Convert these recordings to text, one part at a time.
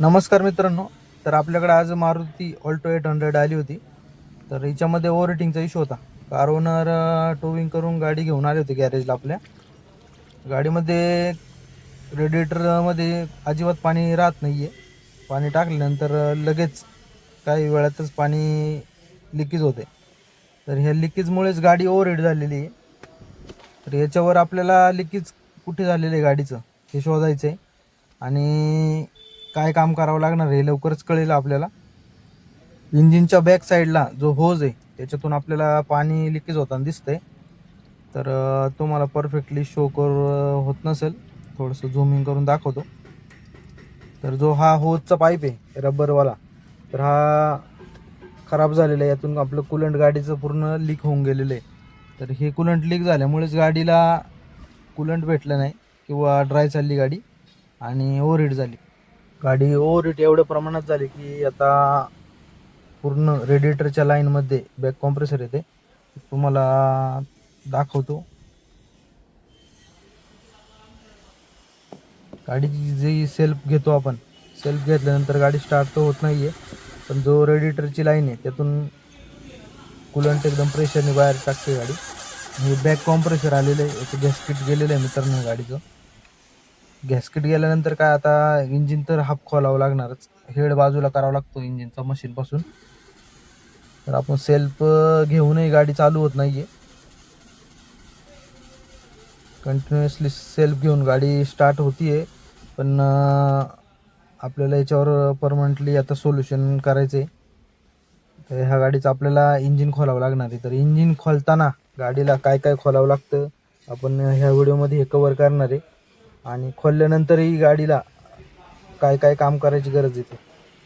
नमस्कार मित्रांनो तर आपल्याकडे आज मारुती ऑल्टो एट हंड्रेड आली होती. तर हिच्यामध्ये ओव्हर रेटिंगचा इश्यू होता कार ओनर टोविंग करून गाडी घेऊन आले होते गॅरेजला आपल्या. गाडीमध्ये रेडिएटरमध्ये अजिबात पाणी राहत नाही आहे पाणी टाकल्यानंतर लगेच काही वेळातच पाणी लिकेज होते. तर ह्या लिकेजमुळेच गाडी ओव्हर झालेली आहे. तर याच्यावर आपल्याला लिकेज कुठे झालेलं आहे गाडीचं हे शोधायचं आहे आणि काय काम करावं लागणार आहे हे लवकरच कळेल आपल्याला. इंजिनच्या बॅक साईडला जो होज आहे त्याच्यातून आपल्याला पाणी लिकेज होताना दिसतंय. तर तुम्हाला परफेक्टली शो कर होत नसेल थोडंसं झुमिंग करून दाखवतो. तर जो हा होजचा पाईप आहे रबरवाला तर हा खराब झालेला आहे. यातून आपलं कुलंट गाडीचं पूर्ण लीक होऊन गेलेलं आहे. तर हे कुलंट लीक झाल्यामुळेच गाडीला कुलंट भेटलं नाही किंवा ड्राय चालली गाडी आणि ओव्हरहीट झाली. गाडी ओव्हरहीट एवढ्या प्रमाणात झाली की आता पूर्ण रेडिएटरच्या लाईनमध्ये बॅक कॉम्प्रेसर येते. तुम्हाला दाखवतो. गाडीची जी सेल्फ घेतो आपण सेल्फ घेतल्यानंतर गाडी स्टार्ट तर होत नाही आहे पण जो रेडिएटरची लाईन आहे त्यातून कुलंट एकदम प्रेशरने बाहेर टाकते गाडी. हे बॅक कॉम्प्रेसर आलेलं आहे याचं गॅस्किट गेलेलं आहे मित्रांनो गाडीचं. गॅसकेट गेल्यानंतर काय आता इंजिन तर हाफ खोलावं लागणारच. हेड बाजूला करावा लागतो इंजिनचा मशीनपासून तर आपण सेल्फ घेऊनही गाडी चालू होत नाही आहे कंटिन्युअसली सेल्फ घेऊन गाडी स्टार्ट होती आहे पण आपल्याला याच्यावर परमनंटली आता सोल्युशन करायचं आहे तर ह्या गाडीचं आपल्याला इंजिन खोलावं लागणार आहे. तर इंजिन खोलताना गाडीला काय काय खोलावं लागतं आपण ह्या व्हिडिओमध्ये हे कवर करणार आहे. आणि खोलल्यानंतरही गाडीला काय काय काम करायची गरज येते.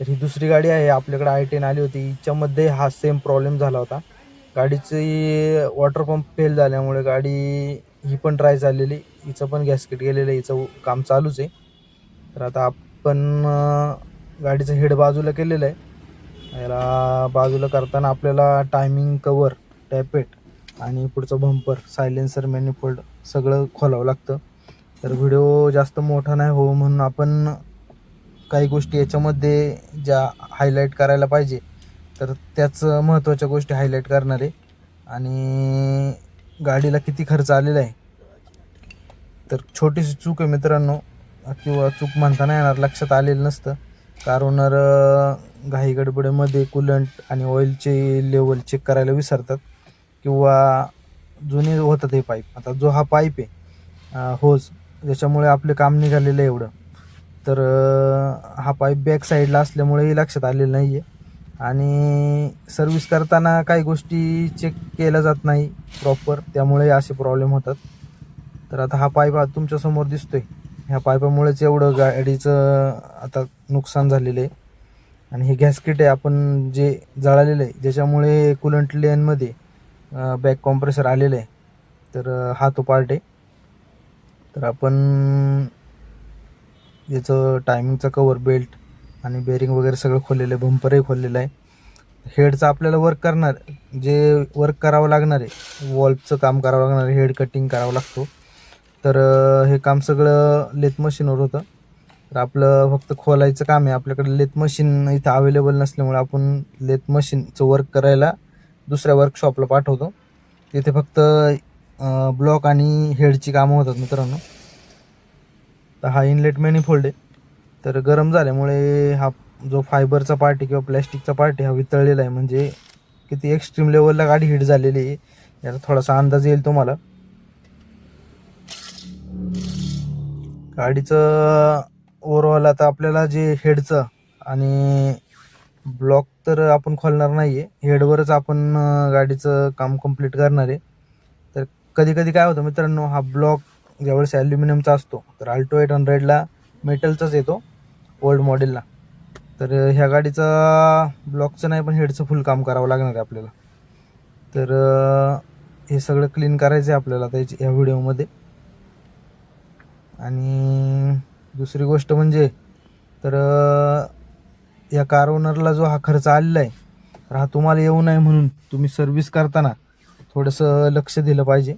तर ही दुसरी गाडी आहे आपल्याकडे आय टेन आली होती. हिच्यामध्ये हा सेम प्रॉब्लेम झाला होता. गाडीची वॉटर पंप फेल झाल्यामुळे गाडी ही पण ड्राय झालेली. हिचं पण गॅसकेट गेलेलं आहे. हिचं काम चालूच आहे. तर आता आपण गाडीचं हेड बाजूला केलेलं आहे. याला बाजूला करताना आपल्याला टायमिंग कवर टॅपेट आणि पुढचं बंपर सायलेन्सर मॅनिफोल्ड सगळं खोलावं लागतं. तर व्हिडिओ जास्त मोठा नाही हो म्हणून आपण काही गोष्टी याच्यामध्ये ज्या हायलाईट करायला पाहिजे तर त्याच महत्त्वाच्या गोष्टी हायलाईट करणार आहे. आणि गाडीला किती खर्च आलेला आहे. तर छोटीशी चूक आहे मित्रांनो किंवा चूक म्हणताना येणार लक्षात आलेलं नसतं. कारण घाई गडबडीमध्ये कुलंट आणि ऑइलचे लेवल चेक करायला विसरतात. किंवा जुने होतात हे पाईप आता जो हा पाईप आहे होज ज्याच्यामुळे आपले काम निघालेलं आहे एवढं. तर हा पाईप बॅक साईडला असल्यामुळेही लक्षात आलेलं नाही आहे आणि सर्व्हिस करताना काही गोष्टी चेक केल्या जात नाही प्रॉपर त्यामुळे असे प्रॉब्लेम होतात. तर आता हा पाईप तुमच्यासमोर दिसतो दिसतोय. ह्या पाईपामुळेच एवढं गाडीचं आता नुकसान झालेलं आहे. आणि हे गॅसकिट आहे आपण जे जळालेलं आहे ज्याच्यामुळे कुलंट लेनमध्ये बॅक कॉम्प्रेसर आलेलं आहे. तर हा तो पार्ट आहे. तर आपण याचं टायमिंगचं कवर बेल्ट आणि बेरिंग वगैरे सगळं खोललेलं आहे बंपरही खोललेलं आहे. हेडचं आपल्याला वर्क करणार जे वर्क करावं लागणार आहे वॉल्फचं काम करावं लागणार आहे हेड कटिंग करावं लागतो. तर हे काम सगळं लेथ मशीनवर होतं. तर आपलं फक्त खोलायचं काम आहे आपल्याकडे लेथ मशीन इथं अवेलेबल नसल्यामुळे आपण लेथ मशीनचं वर्क करायला दुसऱ्या वर्कशॉपला पाठवतो. तिथे फक्त ब्लॉक आणि हेडची कामं होतात मित्रांनो. तर हा इनलेट मॅनिफोल्ड आहे. तर गरम झाल्यामुळे हा जो फायबरचा पार्ट आहे किंवा प्लॅस्टिकचा पार्ट आहे हा वितळलेला आहे. म्हणजे किती एक्स्ट्रीम लेवलला गाडी हिट झालेली आहे. याचा थोडासा अंदाज येईल तुम्हाला. गाडीचं ओव्हरऑल आता आपल्याला जे हेडचं आणि ब्लॉक तर आपण खोलणार नाही आहे हेडवरच आपण गाडीचं काम कंप्लीट करणार आहे. कधी कधी काय होतं मित्रांनो हा ब्लॉक ज्यावेळेस ॲल्युमिनियमचा असतो तर अल्टो एट हंड्रेडला मेटलचाच येतो ओल्ड मॉडेलला तर ह्या गाडीचा ब्लॉकचं नाही पण हेडचं फुल काम करावं लागणार आहे आपल्याला. तर हे सगळं क्लीन करायचं आहे आपल्याला त्याच्या ह्या व्हिडिओमध्ये आणि दुसरी गोष्ट म्हणजे तर या कार ओनरला जो हा खर्च आलेला आहे तर हा तुम्हाला येऊ नये म्हणून तुम्ही सर्व्हिस करताना थोडंसं लक्ष दिलं पाहिजे.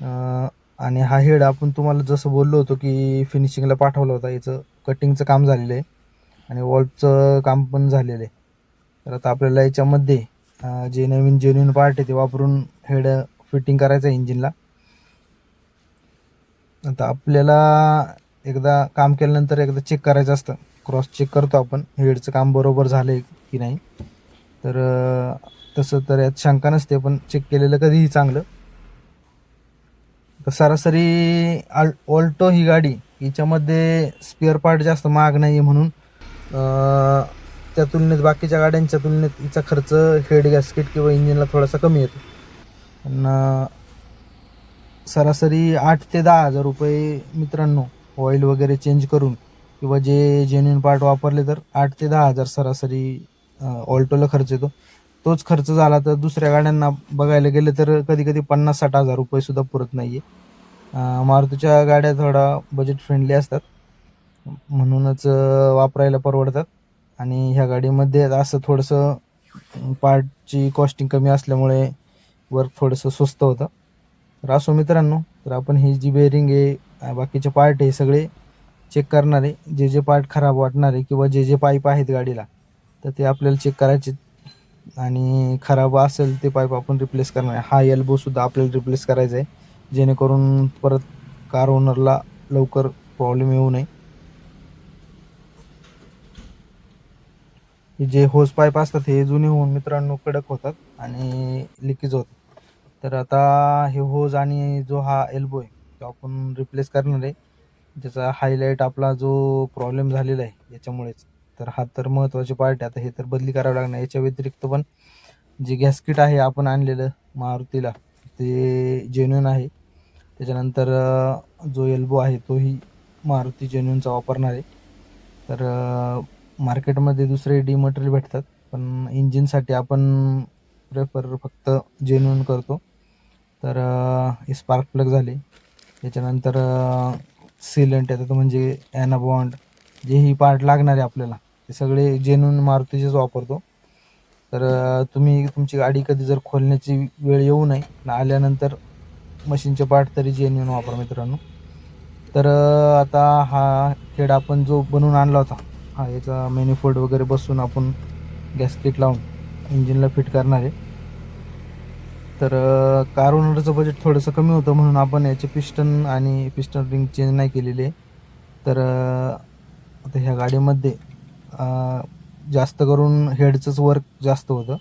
आणि हा हेड आपण तुम्हाला जसं बोललो होतो की फिनिशिंगला पाठवला होता याचं कटिंगचं काम झालेलं आहे आणि वॉल्वचं काम पण झालेलं आहे. तर आता आपल्याला याच्यामध्ये जे नवीन जेन्युन पार्ट आहे ते वापरून हेड फिटिंग करायचं आहे इंजिनला आता आपल्याला एकदा काम केल्यानंतर एकदा चेक करायचं असतं. क्रॉस चेक करतो आपण हेडचं काम बरोबर झालं आहे की नाही. तर तसं तर यात शंका नसते पण चेक केलेलं कधीही चांगलं. तर सरासरी आल ऑल्टो ही गाडी हिच्यामध्ये स्पेअर पार्ट जास्त महाग नाही आहे म्हणून त्या तुलनेत बाकीच्या गाड्यांच्या तुलनेत हिचा खर्च हेड गॅस्केट किंवा इंजिनला थोडासा कमी येतो. पण सरासरी आठ ते दहा हजार रुपये मित्रांनो ऑइल वगैरे चेंज करून किंवा जे जेन्युन पार्ट वापरले तर आठ ते दहा हजार सरासरी ऑल्टोला खर्च येतो. तोच खर्च झाला तर दुसऱ्या गाड्यांना बघायला गेलं तर कधी कधी पन्नास साठ हजार रुपये सुद्धा पुरत नाही आहे मारुतीच्या गाड्या थोडा बजेट फ्रेंडली असतात. म्हणूनच वापरायला परवडतात. आणि ह्या गाडीमध्ये असं थोडंसं पार्टची कॉस्टिंग कमी असल्यामुळे वर्क थोडंसं स्वस्त होतं. तर असो मित्रांनो तर आपण ही जी बेअरिंग आहे बाकीचे पार्ट आहे सगळे चेक करणारे. जे जे पार्ट खराब वाटणारे किंवा जे जे पाईप आहेत गाडीला तर ते आपल्याला चेक करायचे आणि खराब असेल ते पाईप आपण रिप्लेस करणार आहे. हा एल्बोसुद्धा आपल्याला रिप्लेस करायचा आहे. जेणेकरून परत कार ओनरला लवकर प्रॉब्लेम येऊ नये. जे होज पाईप असतात हे जुने होऊन मित्रांनो कडक होतात आणि लिकेज होतात. तर आता हे होज आणि जो हा एल्बो आहे तो आपण रिप्लेस करणार आहे. ज्याचा हायलाईट आपला जो प्रॉब्लेम झालेला आहे याच्यामुळेच. तर हा तर महत्त्वाची पार्ट. आहे आता हे तर बदली करावं लागणार. याच्या व्यतिरिक्त पण जे गॅसकिट आहे आपण आणलेलं मारुतीला ते जेन्युन आहे. त्याच्यानंतर जो एल्बो आहे तोही मारुती जेन्युनचा वापरणार आहे. तर मार्केटमध्ये दुसरे डी मटेरियल भेटतात पण इंजिनसाठी आपण प्रेफर फक्त जेन्युन करतो. तर हे स्पार्क प्लग झाले. त्याच्यानंतर सिलेंट येतात म्हणजे ॲना बॉन्ड जेही पार्ट लागणार आहे आपल्याला. ते सगळे जेन्युन मारुतीचेच वापरतो. तर तुम्ही तुमची गाडी कधी जर खोलण्याची वेळ येऊ नये न आल्यानंतर मशीनचे पार्ट तरी जेन्युन वापरा मित्रांनो. तर आता हा हेड आपण जो बनवून आणला होता हा याचा मॅनिफोल्ड वगैरे बसून आपण गॅसकेट लावून इंजिनला फिट करणार आहे. तर कार ओनरचं बजेट थोडंसं कमी होतं म्हणून आपण याचे पिस्टन आणि पिस्टन रिंग चेंज नाही केलेली. आहे तर आता ह्या गाडीमध्ये जास्त करून हेडचंच वर्क जास्त होतं.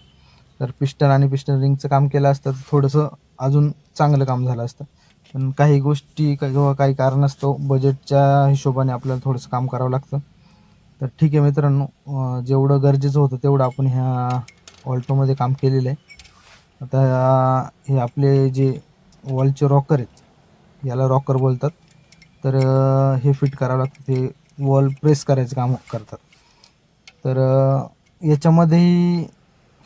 तर पिस्टन आणि पिस्टन रिंगचं काम केलं असतं तर थोडंसं अजून चांगलं काम झालं असतं. पण काही गोष्टी का- किंवा काही कारणास्तव बजेटच्या हिशोबाने आपल्याला थोडंसं काम करावं लागतं. तर ठीक आहे मित्रांनो जेवढं गरजेचं होतं तेवढं आपण ह्या ऑल्टोमध्ये काम केलेलं आहे. आता हे आपले जे वॉलचे रॉकर आहेत याला रॉकर बोलतात. तर हे फिट करावं लागतं ते वॉल प्रेस करायचं काम करतात. तर याच्यामध्येही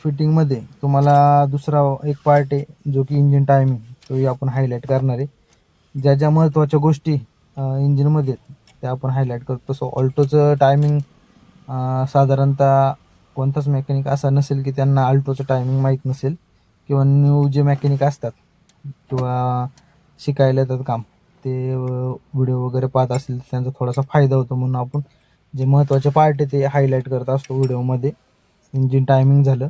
फिटिंगमध्ये तुम्हाला दुसरा एक पार्ट आहे जो की इंजिन टायमिंग तोही आपण हायलाईट करणार आहे. ज्या ज्या महत्त्वाच्या गोष्टी इंजिनमध्ये आहेत त्या आपण हायलाईट करतो. तसं ऑल्टोचं टायमिंग साधारणतः कोणताच मेकॅनिक असा नसेल की त्यांना अल्टोचं टायमिंग माहीत नसेल किंवा न्यू जे मेकॅनिक असतात किंवा शिकायला येतात काम ते व्हिडिओ वगैरे पाहत असतील तर त्यांचा थोडासा फायदा होतो म्हणून आपण जे महत्त्वाचे पार्ट आहे ते हायलाईट करत असतो व्हिडिओमध्ये इंजिन टायमिंग झालं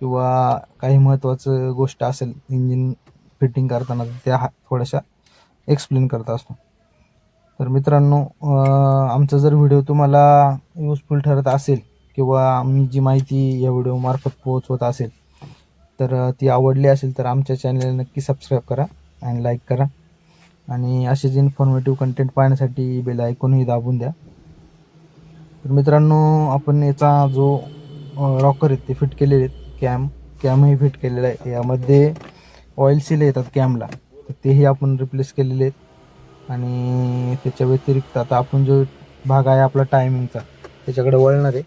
किंवा काही महत्त्वाचं गोष्ट असेल इंजिन फिटिंग करताना त्या हा थोड्याशा एक्सप्लेन करत असतो. तर मित्रांनो आमचा जर व्हिडिओ तुम्हाला युजफुल ठरत असेल किंवा आम्ही जी माहिती या व्हिडिओमार्फत पोहोचवत असेल तर ती आवडली असेल तर आमच्या चॅनलला नक्की सबस्क्राईब करा आणि लाईक करा. आणि असेच इन्फॉर्मेटिव्ह कंटेंट पाहण्यासाठी बेल ऐकूनही दाबून द्या. तर मित्रांनो आपण याचा जो रॉकर आहेत ते फिट केलेले आहेत. कॅम कॅमही फिट केलेला आहे. यामध्ये ऑइल सील येतात कॅमला तर तेही आपण रिप्लेस केलेले आहेत. आणि त्याच्या व्यतिरिक्त आता आपण जो भाग आहे आपला टायमिंगचा त्याच्याकडे वळणार आहे.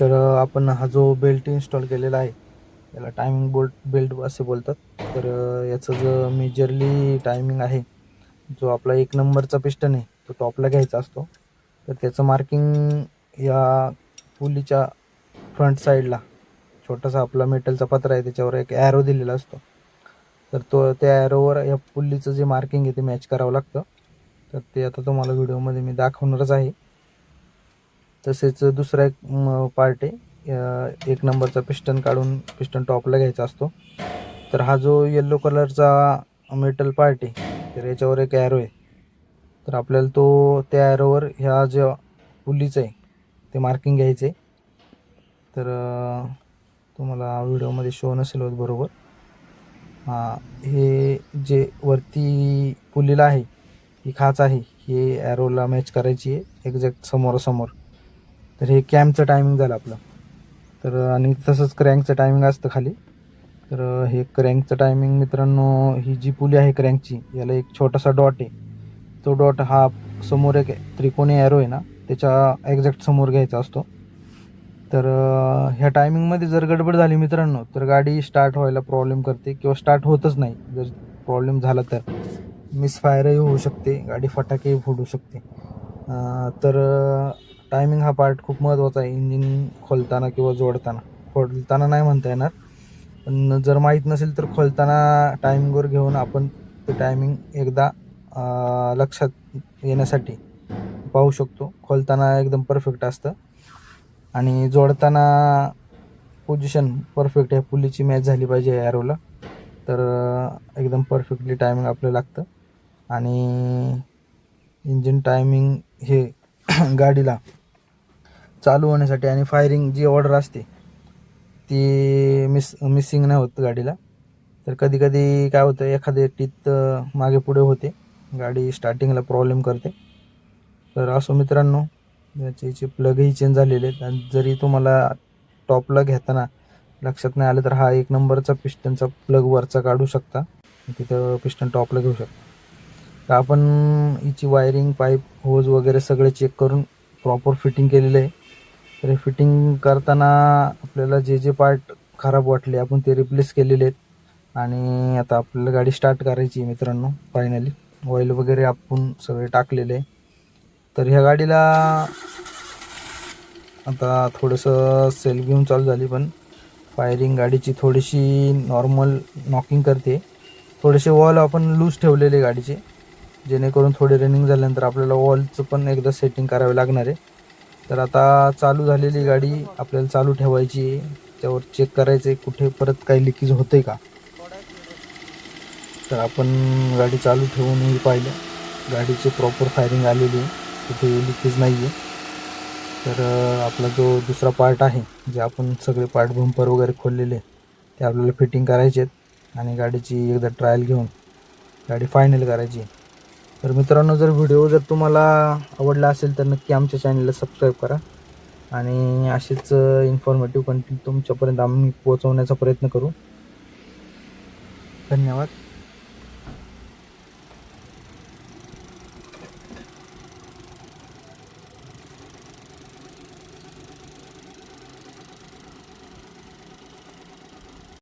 तर आपण हा जो बेल्ट इन्स्टॉल केलेला आहे याला टायमिंग बोल्ट बेल्ट असे बोलतात. तर याचं जो मेजरली टायमिंग आहे जो आपला एक नंबरचा पिस्टन आहे तो टॉपला घ्यायचा असतो. तर त्याचं मार्किंग या पुलीच्या फ्रंट साईडला छोटासा आपला मेटलचा पत्रा आहे त्याच्यावर एक ॲरो दिलेला असतो. तर तो त्या ॲरोवर या पुल्लीचं जे मार्किंग आहे ते मॅच करावं लागतं. तर ते आता तुम्हाला व्हिडिओमध्ये मी दाखवणारच आहे. तसेच दुसरा एक पार्ट आहे. एक नंबरचा पिस्टन काढून पिस्टन टॉपला घ्यायचा असतो. तर हा जो येल्लो कलरचा मेटल पार्ट आहे तर याच्यावर एक ॲरो आहे. तर आपल्याला तो त्या ॲरोवर ह्या ज्या पुलीचं आहे ते मार्किंग घ्यायचं आहे. तर तुम्हाला व्हिडिओमध्ये शो नसेल होत बरोबर. हां हे जे वरती पुलीला आहे ही खाच आहे ही ॲरोला मॅच करायची आहे एक्झॅक्ट समोरासमोर. तर हे कॅम्पचं टायमिंग झालं आपलं. तर आणि तसंच क्रँकचं टायमिंग असतं खाली. तर हे क्रँकचं टायमिंग मित्रांनो ही जी पुली आहे क्रँकची याला एक छोटासा डॉट आहे. तो डॉट हा समोर एक त्रिकोणी ॲरो आहे ना त्याच्या एक्झॅक्ट समोर घ्यायचा असतो. तर ह्या टायमिंगमध्ये जर गडबड झाली मित्रांनो तर गाडी स्टार्ट व्हायला प्रॉब्लेम करते किंवा स्टार्ट होतच नाही. जर प्रॉब्लेम झाला तर मिसफायरही होऊ शकते गाडी फटाकेही फोडू शकते. तर टायमिंग हा पार्ट खूप महत्त्वाचा आहे इंजिन खोलताना किंवा जोडताना. खोलताना नाही म्हणता येणार पण जर माहीत नसेल तर खोलताना टायमिंगवर घेऊन आपण ते टायमिंग एकदा लक्षात येण्यासाठी पाहू शकतो. खोलताना एकदम परफेक्ट असतं. आणि जोडताना पोझिशन परफेक्ट आहे पुलीची मॅच झाली पाहिजे ॲरोला तर एकदम परफेक्टली टायमिंग आपलं लागतं. आणि इंजिन टायमिंग हे गाडीला चालू होण्यासाठी आणि फायरिंग जी ऑर्डर असते ती मिस मिसिंग नाही होत गाडीला. तर कधी कधी काय होतं एखादे टीत मागे पुढे होते. गाडी स्टार्टिंगला प्रॉब्लेम करते. तर असो मित्रांनो याचे प्लगही चेंज झालेले आहेत. आणि जरी तुम्हाला टॉपला घेताना लक्षात नाही आलं तर हा एक नंबरचा पिस्टनचा प्लग वरचा काढू शकता. तिथं पिस्टन टॉपला घेऊ शकता. तर आपण हिची वायरिंग पाईप होज वगैरे सगळे चेक करून प्रॉपर फिटिंग केलेलं आहे. तर हे फिटिंग करताना आपल्याला जे जे पार्ट खराब वाटले आपण ते रिप्लेस केलेले आहेत. आणि आता आपल्याला गाडी स्टार्ट करायची आहे मित्रांनो फायनली ऑइल वगैरे आपण सगळे टाकलेले आहे. तर ह्या गाडीला आता थोडंसं सेल घेऊन चालू झाली पण फायरिंग गाडीची थोडीशी नॉर्मल नॉकिंग करते. थोडेसे वॉल आपण लूज ठेवलेले गाडीचे. जेणेकरून थोडे रनिंग झाल्यानंतर आपल्याला वॉलचं पण एकदा सेटिंग करावे लागणार आहे. तर आता चालू झालेली गाडी आपल्याला चालू ठेवायची आहे. त्यावर चेक करायचं आहे कुठे परत काही लिकेज होतं आहे का? तर आपण गाडी चालू ठेवूनही पाहिलं. गाडीची प्रॉपर फायरिंग आलेली आहे. कुठे लिकेज नाही आहे तर आपला जो दुसरा पार्ट आहे जे आपण सगळे पार्ट बंपर वगैरे खोललेले ते आपल्याला फिटिंग करायचे आहेत. आणि गाडीची एकदा ट्रायल घेऊन गाडी फायनल करायची आहे. तर मित्रांनो जर व्हिडिओ जर तुम्हाला आवडला असेल तर नक्की आमच्या चॅनलला सबस्क्राईब करा. आणि असेच इन्फॉर्मेटिव्ह कंटेंट तुमच्यापर्यंत आम्ही पोहोचवण्याचा प्रयत्न करू. धन्यवाद.